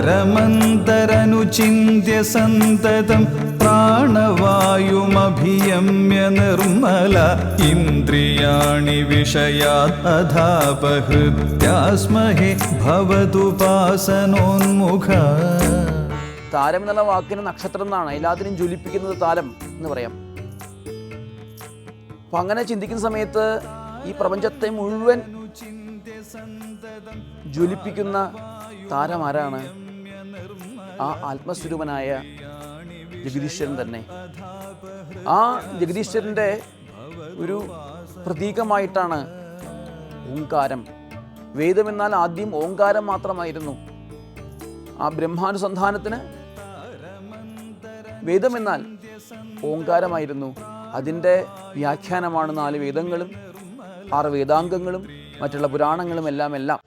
താരമന്തരനുചിന്യ സന്തതം നിർമ്മല ഇന്ദ്രിയാണി വിഷയാത് അധാപഹൃത്യാസ്മഹേ ഭവതുപാസനോന്മുഖ താരം എന്നുള്ള വാക്കിന് നക്ഷത്രം എന്നാണ്. എല്ലാത്തിനും ജ്വലിപ്പിക്കുന്നത് താരം എന്ന് പറയാം. അപ്പം അങ്ങനെ ചിന്തിക്കുന്ന സമയത്ത് ഈ പ്രപഞ്ചത്തെ മുഴുവൻ ജ്വലിപ്പിക്കുന്ന താരം ആരാണ്? ആ ആത്മസ്വരൂപനായ ജഗദീശ്വരൻ തന്നെ. ആ ജഗദീശ്വരന്റെ ഒരു പ്രതീകമായിട്ടാണ് ഓങ്കാരം വേദമെന്നാൽ ആദ്യം ഓങ്കാരം മാത്രമായിരുന്നു. ആ ബ്രഹ്മാനുസന്ധാനത്തിന് വേദമെന്നാൽ ഓങ്കാരമായിരുന്നു അതിന്റെ വ്യാഖ്യാനമാണ് നാല് വേദങ്ങളും ആറ് വേദാംഗങ്ങളും മറ്റുള്ള പുരാണങ്ങളും എല്ലാം എല്ലാം.